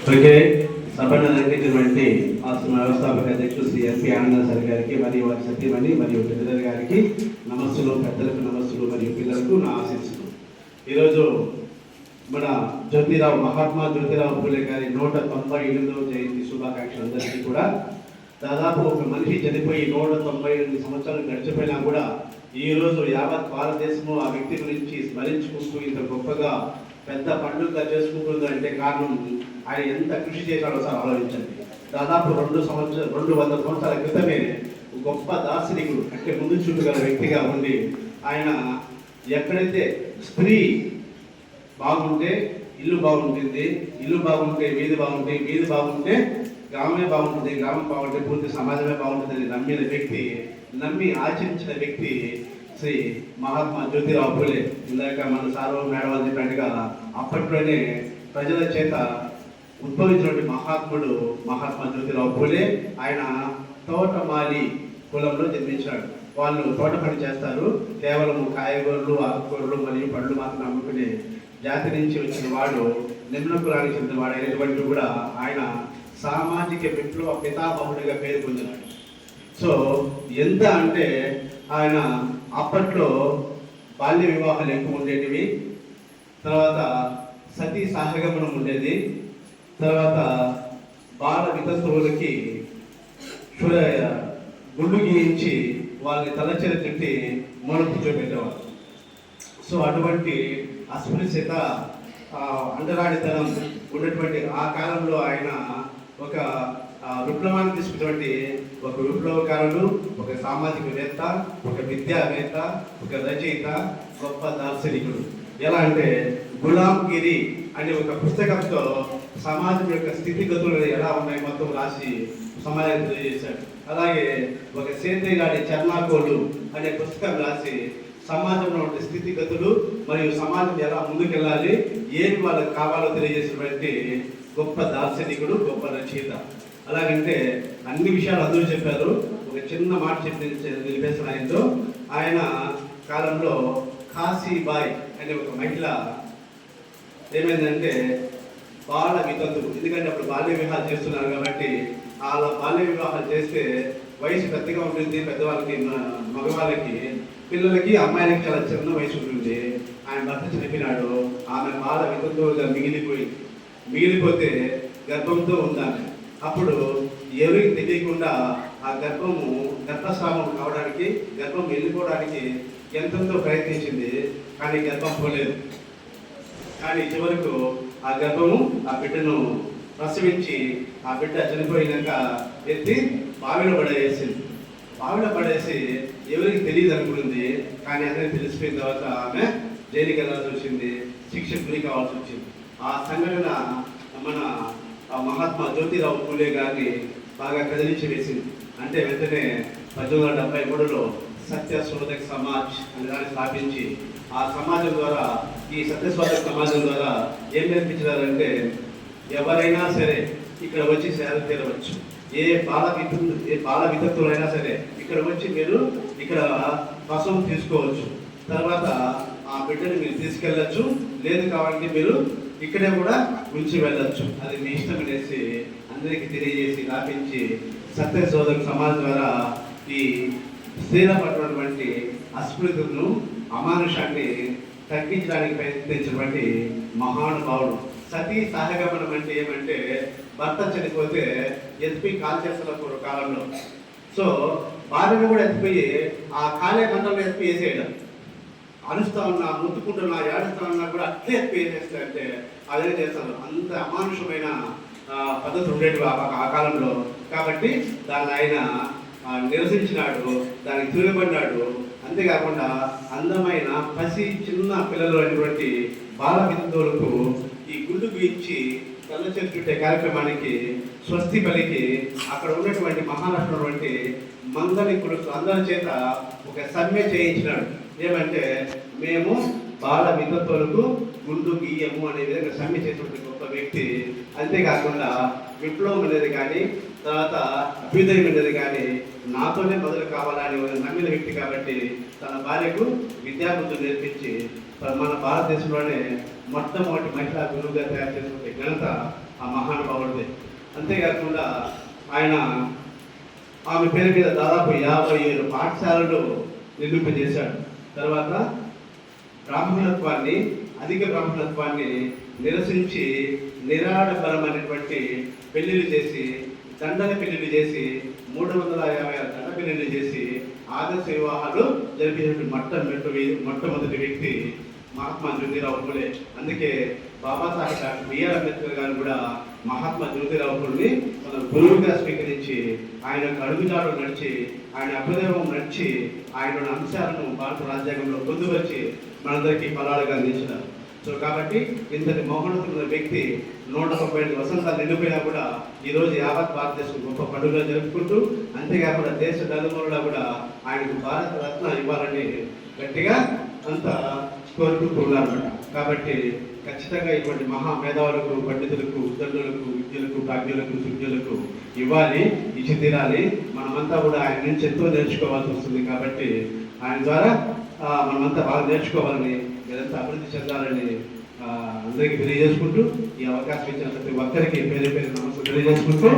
ఇప్పటికే సభను అలంకరించినటువంటి ఆశ్రమ వ్యవస్థాపక అధ్యక్షుడు శ్రీ ఎస్పి ఆనంద సార్ గారికి మరియు వారి సత్యమణి మరియు పెద్దల గారికి నమస్సులు పెద్దలకు నమస్సులు మరియు పిల్లలకు నా ఆశీస్సులు. ఈరోజు మన జ్యోతిరావు మహాత్మా జ్యోతిరావు పూలే గారి నూట తొంభై ఎనిమిదవ జయంతి శుభాకాంక్షలు అందరికీ కూడా. దాదాపు ఒక మనిషి చనిపోయి నూట తొంభై ఎనిమిది సంవత్సరాలు గడిచిపోయినా కూడా ఈ రోజు యావత్ భారతదేశము ఆ వ్యక్తి గురించి స్మరించుకుంటూ ఇంత గొప్పగా పెద్ద పండుగ చేసుకుంటుంది అంటే కారణం ఆయన ఎంత కృషి చేశాడో సార్ ఆలోచించండి. దాదాపు రెండు సంవత్సరం రెండు వందల సంవత్సరాల క్రితమే గొప్ప దార్శనికుడు అంటే ముందు చూపగల వ్యక్తిగా ఉండి ఆయన ఎక్కడైతే స్త్రీ బాగుంటే ఇల్లు బాగుంటుంది ఇల్లు బాగుంటే వీధి బాగుంటే వీధి బాగుంటే గ్రామమే బాగుంటుంది గ్రామం బాగుంటే పూర్తి సమాజమే బాగుంటుంది అని నమ్మిన వ్యక్తి నమ్మి ఆచరించిన వ్యక్తి శ్రీ మహాత్మా జ్యోతిరావు పూలే. ఇందాక మన సార్వ మేడం అని చెప్పినట్టుగా అప్పట్లోనే ప్రజల చేత ఉద్భవించినటువంటి మహాత్ముడు మహాత్మా జ్యోతిరావు పూలే ఆయన తోటమాలి కులంలో జన్మించాడు. వాళ్ళు తోట పని చేస్తారు. కేవలం కాయగూరలు ఆకుకూరలు మరియు పండ్లు మాత్రం అమ్ముకునే జాతి నుంచి వచ్చిన వాడు నిమ్న కులానికి చెందిన వాడు అయినటువంటి కూడా ఆయన సామాజిక విప్లవ పితామహుడిగా పేరు పొందినాడు. సో ఎంత అంటే ఆయన అప్పట్లో బాల్య వివాహాలు ఎక్కువ ఉండేటివి తర్వాత సతీ సహగమనం ఉండేది తర్వాత బాల వితస్తువులకి చూడ- గుళ్ళు గీయించి వాళ్ళని తలచేర తిట్టి మూల కూర్చోబెట్టేవారు సో అటువంటి అస్పృశ్యత అండరాడితనం ఉన్నటువంటి ఆ కాలంలో ఆయన ఒక విప్లవాన్ని తీసుకున్నటువంటి ఒక విప్లవకారుడు ఒక సామాజికవేత్త ఒక విద్యావేత్త ఒక రచయిత గొప్ప దార్శనికుడు. ఎలా అంటే గులాం గిరి అనే ఒక పుస్తకంతో సమాజం యొక్క స్థితిగతులు ఎలా ఉన్నాయి మొత్తం రాసి సమాజం తెలియజేశాడు అలాగే ఒక సేంద్రియాడి చర్మాకోలు అనే పుస్తకం రాసి సమాజంలో ఉండే స్థితిగతులు మరియు సమాజం ఎలా ముందుకెళ్ళాలి ఏమి వాళ్ళకి కావాలో తెలియజేసినటువంటి గొప్ప దార్శనికుడు గొప్ప రచయిత. అలాగంటే అన్ని విషయాలు అందరూ చెప్పారు. ఒక చిన్న మాట చెప్పి నిలిపేసిన ఆయనతో. ఆయన కాలంలో కాశీబాయ్ అనే ఒక మహిళ ఏమైందంటే బాల వితంతులు ఎందుకంటే అప్పుడు బాల్య వివాహాలు చేస్తున్నారు కాబట్టి వాళ్ళ బాల్య వివాహాలు చేస్తే వయసు పెద్దగా ఉంటుంది పెద్దవాళ్ళకి మగవాళ్ళకి పిల్లలకి అమ్మాయిలకి చాలా చిన్న వయసు ఉంటుంది. ఆయన భర్త చనిపోయినాడు. ఆమె బాల వితంతులుగా మిగిలిపోయి మిగిలిపోతే గర్భంతో ఉందామె అప్పుడు ఎవరికి తెలియకుండా ఆ గర్భము గర్భస్రావం కావడానికి గర్భం వెళ్ళిపోవడానికి ఎంతెంతో ప్రయత్నించింది కానీ గర్భం పోలేదు. కానీ చివరకు ఆ గర్భము ఆ బిడ్డను ప్రసవించి ఆ బిడ్డ చనిపోయినాక ఎత్తి బావిలో పడేసింది. బావిలో పడేసి ఎవరికి తెలియదు అనుకుంది కానీ అందరికి తెలిసిపోయిన తర్వాత ఆమె జైలుకి వెళ్ళాల్సి వచ్చింది శిక్ష గురి కావాల్సి వచ్చింది. ఆ సంఘటన మన మహాత్మా జ్యోతిరావు పూలే గారిని బాగా కదిలించి వేసింది. అంటే వెంటనే పద్దెనిమిది వందల డెబ్బై మూడులో సత్య శోధక సమాజ్ అనే దాన్ని స్థాపించి ఆ సమాజం ద్వారా ఈ సత్యశోధక సమాజం ద్వారా ఏం నేర్పించారంటే ఎవరైనా సరే ఇక్కడ వచ్చి సేవ తీరవచ్చు. ఏ బాల విధులు ఏ బాల వితత్తులైనా సరే ఇక్కడ వచ్చి మీరు ఇక్కడ పశువు తీసుకోవచ్చు. తర్వాత ఆ బిడ్డని మీరు తీసుకెళ్ళచ్చు. లేదు కాబట్టి మీరు ఇక్కడే కూడా ఉంచి వెళ్ళచ్చు. అది మీ ఇష్టం అనేసి అందరికీ తెలియజేసి రాపించి సత్య శోధక సమాజం ద్వారా ఈ స్త్రీల పట్టినటువంటి అస్పృతను అమానుషాన్ని తగ్గించడానికి ప్రయత్నించినటువంటి మహానుభావుడు. సతీ సహగమనం అంటే ఏమంటే భర్త చనిపోతే ఎత్తిపోయి కాల్ చేస్తున్న పూర్వ కాలంలో. సో భార్యను కూడా ఎత్తిపోయి ఆ కాలే మండలంలో ఎత్తి వేసేయడం. అరుస్తా ఉన్నా ముట్టుకుంటున్నా ఏడుస్తా ఉన్నా కూడా అట్లే ఎత్తి వేసేస్తారంటే అదే చేస్తారు అంత అమానుషమైన పద్ధతి పద్ధతులు ఆ ఆ కాలంలో. కాబట్టి దాన్ని ఆయన నివసించినాడు నిరసించినాడు దానికి తిరగబడినాడు అంతేకాకుండా అందమైన పసి చిన్న పిల్లలు అనేటువంటి బాల విధులకు ఈ గుళ్ళు ఇచ్చి కళ్ళ చెట్టు కార్యక్రమానికి స్వస్తి పలికి అక్కడ ఉన్నటువంటి మహారాష్ట్ర వంటి మంగళికుడు అందరి చేత ఒక సమ్మె చేయించినాడు. ఏమంటే మేము బాల విధత్తులకు గుండు గీయము అనే విధంగా సమ్మె చేసినటువంటి వ్యక్తి. అంతేకాకుండా విప్లవం అనేది కానీ తర్వాత అభ్యుదయం అనేది కానీ నాతోనే మొదలు కావాలని నమ్మిన వ్యక్తి కాబట్టి తన భార్యకు విద్యాబుద్ధులు నేర్పించి మన భారతదేశంలోనే మొట్టమొదటి మహిళా గురువుగా తయారు చేసినటువంటి ఘనత ఆ మహానుభావుడిది. అంతేకాకుండా ఆయన ఆమె పేరు మీద దాదాపు యాభై ఏడు పాఠశాలలు నిర్మింపజేశాడు తర్వాత బ్రాహ్మణత్వాన్ని అధిక బ్రహ్మతత్వాన్ని నిరసించి నిరాడపరమైనటువంటి పెళ్ళిళ్ళు చేసి దండన పెళ్ళిళ్ళు చేసి మూడు వందల యాభై ఆరు దండ పెళ్ళిళ్ళు చేసి ఆదర్శ వివాహాలు జరిపినటువంటి మొట్ట మొట్టమొదటి వ్యక్తి మహాత్మా జ్యోతిరావు పూలే అందుకే బాబాసాహెబ్ డాక్టర్ బిఆర్ అంబేద్కర్ గారు కూడా మహాత్మా జ్యోతిరావు పూల్ని తన గురువుగా స్వీకరించి ఆయన యొక్క అడుగుజాడు నడిచి ఆయన అభ్యుదయం నడిచి ఆయన అంశాలను భారత రాజ్యాంగంలో పొందుపరిచి మనందరికీ ఫలాలుగా అందించినారు సో కాబట్టి ఇంతటి మోహనతున్న వ్యక్తి నూట ముప్పై ఐదు వసంతాలు నిండిపోయినా కూడా ఈ రోజు యావత్ భారతదేశం గొప్ప పండుగ జరుపుకుంటూ అంతేకాకుండా దేశ నలుమూలలో కూడా ఆయనకు భారత రత్న ఇవ్వాలని గట్టిగా అంత కోరుకుంటూ కాబట్టి ఖచ్చితంగా ఇటువంటి మహా మేధావులకు పండితులకు ఉద్దండులకు విద్యులకు ప్రాజ్ఞులకు సుజ్ఞులకు ఇవ్వాలి ఇచ్చి తీరాలి. మనమంతా కూడా ఆయన నుంచి ఎంతో నేర్చుకోవాల్సి వస్తుంది కాబట్టి ఆయన ద్వారా మనమంతా బాగా నేర్చుకోవాలని మీరంతా అభివృద్ధి చెందాలని అందరికీ తెలియజేసుకుంటూ ఈ అవకాశం ఇచ్చిన ప్రతి ఒక్కరికి పేరు పేరు నమస్కారం తెలియజేసుకుంటూ